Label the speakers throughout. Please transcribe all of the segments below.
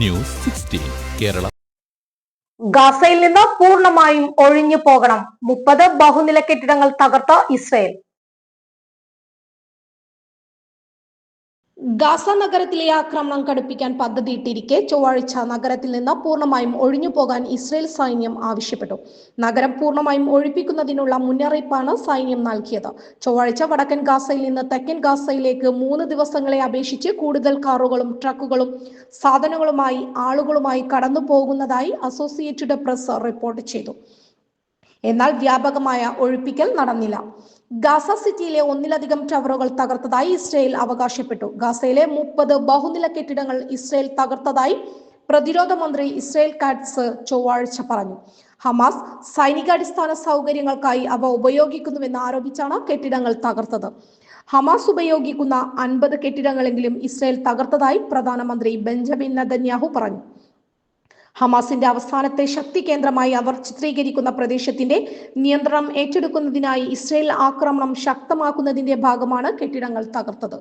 Speaker 1: News sixteen Kerala.
Speaker 2: ഗാസയിൽ നിന്ന് പൂർണമായും ഒഴിഞ്ഞു പോകണം. മുപ്പത് ബഹുനില കെട്ടിടങ്ങൾ തകർത്ത ഇസ്രയേൽ. ഗാസ നഗരത്തിലെ ആക്രമണം കടുപ്പിക്കാൻ പദ്ധതിയിട്ടിരിക്കെ ചൊവ്വാഴ്ച നഗരത്തിൽ നിന്ന് പൂർണമായും ഒഴിഞ്ഞു പോകാൻ ഇസ്രയേൽ സൈന്യം ആവശ്യപ്പെട്ടു. നഗരം പൂർണമായും ഒഴിപ്പിക്കുന്നതിനുള്ള മുന്നറിയിപ്പാണ് സൈന്യം നൽകിയത്. ചൊവ്വാഴ്ച വടക്കൻ ഗാസയിൽ നിന്ന് തെക്കൻ ഗാസയിലേക്ക് മൂന്ന് ദിവസങ്ങളെ അപേക്ഷിച്ച് കൂടുതൽ കാറുകളും ട്രക്കുകളും സാധനങ്ങളുമായി ആളുകളുമായി കടന്നു പോകുന്നതായി അസോസിയേറ്റഡ് പ്രസ് റിപ്പോർട്ട് ചെയ്തു. എന്നാൽ വ്യാപകമായ ഒഴിപ്പിക്കൽ നടന്നില്ല. ഗാസ സിറ്റിയിലെ ഒന്നിലധികം ടവറുകൾ തകർത്തതായി ഇസ്രയേൽ അവകാശപ്പെട്ടു. ഗാസയിലെ മുപ്പത് ബഹുനില കെട്ടിടങ്ങൾ ഇസ്രയേൽ തകർത്തതായി പ്രതിരോധ മന്ത്രി ഇസ്രയേൽ കാറ്റ്സ് ചൊവ്വാഴ്ച പറഞ്ഞു. ഹമാസ് സൈനികാടിസ്ഥാന സൗകര്യങ്ങൾക്കായി അവ ഉപയോഗിക്കുന്നുവെന്ന് ആരോപിച്ചാണ് കെട്ടിടങ്ങൾ തകർത്തത്. ഹമാസ് ഉപയോഗിക്കുന്ന അൻപത് കെട്ടിടങ്ങളെങ്കിലും ഇസ്രയേൽ തകർത്തതായി പ്രധാനമന്ത്രി ബെഞ്ചമിൻ നദന്യാഹു പറഞ്ഞു. ഹമാസിന്റെ അവസാനത്തെ ശക്തി കേന്ദ്രമായി അവർ ചിത്രീകരിക്കുന്ന പ്രദേശത്തിന്റെ നിയന്ത്രണം ഏറ്റെടുക്കുന്നതിനായി ഇസ്രയേൽ ആക്രമണം ശക്തമാക്കുന്നതിന്റെ ഭാഗമാണ് കെട്ടിടങ്ങൾ തകർത്തത്.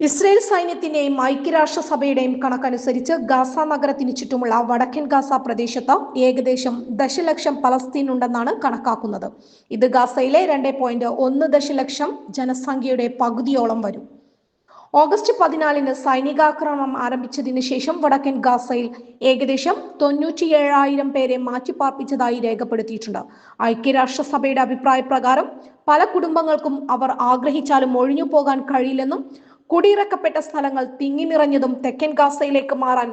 Speaker 2: ഇസ്രയേൽ സൈന്യത്തിന്റെയും ഐക്യരാഷ്ട്രസഭയുടെയും കണക്കനുസരിച്ച് ഗാസ നഗരത്തിന് ചുറ്റുമുള്ള വടക്കൻ ഗാസ പ്രദേശത്ത് ഏകദേശം ദശലക്ഷം പലസ്തീൻ ഉണ്ടെന്നാണ് കണക്കാക്കുന്നത്. ഇത് ഗാസയിലെ രണ്ട് പോയിന്റ് ഒന്ന് ദശലക്ഷം ജനസംഖ്യയുടെ പകുതിയോളം വരും. ഓഗസ്റ്റ് പതിനാലിന് സൈനികാക്രമണം ആരംഭിച്ചതിന് ശേഷം വടക്കൻ ഗാസയിൽ ഏകദേശം തൊണ്ണൂറ്റിയേഴായിരം പേരെ മാറ്റിപ്പാർപ്പിച്ചതായി രേഖപ്പെടുത്തിയിട്ടുണ്ട്. ഐക്യരാഷ്ട്രസഭയുടെ അഭിപ്രായ പ്രകാരം പല കുടുംബങ്ങൾക്കും അവർ ആഗ്രഹിച്ചാലും ഒഴിഞ്ഞു പോകാൻ കഴിയില്ലെന്നും കുടിയിറക്കപ്പെട്ട സ്ഥലങ്ങൾ തിങ്ങി നിറഞ്ഞതും തെക്കൻ ഗാസയിലേക്ക് മാറാൻ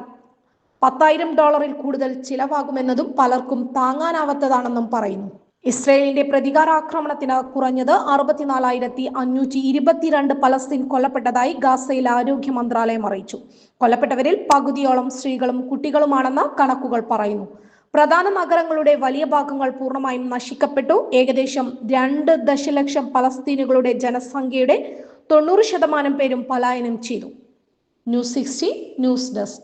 Speaker 2: പത്തായിരം ഡോളറിൽ കൂടുതൽ ചിലവാകുമെന്നതും പലർക്കും താങ്ങാനാവാത്തതാണെന്നും പറയുന്നു. ഇസ്രയേലിന്റെ പ്രതികാരാക്രമണത്തിന് കുറഞ്ഞത് അറുപത്തിനാലായിരത്തി അഞ്ഞൂറ്റി ഇരുപത്തിരണ്ട് പലസ്തീൻ കൊല്ലപ്പെട്ടതായി ഗാസയിൽ ആരോഗ്യ മന്ത്രാലയം അറിയിച്ചു. കൊല്ലപ്പെട്ടവരിൽ പകുതിയോളം സ്ത്രീകളും കുട്ടികളുമാണെന്ന് കണക്കുകൾ പറയുന്നു. പ്രധാന നഗരങ്ങളുടെ വലിയ ഭാഗങ്ങൾ പൂർണമായും നശിക്കപ്പെട്ടു. ഏകദേശം രണ്ട് ദശലക്ഷം പലസ്തീനുകളുടെ ജനസംഖ്യയുടെ തൊണ്ണൂറ് ശതമാനം പേരും പലായനം ചെയ്തു. News sixty news desk.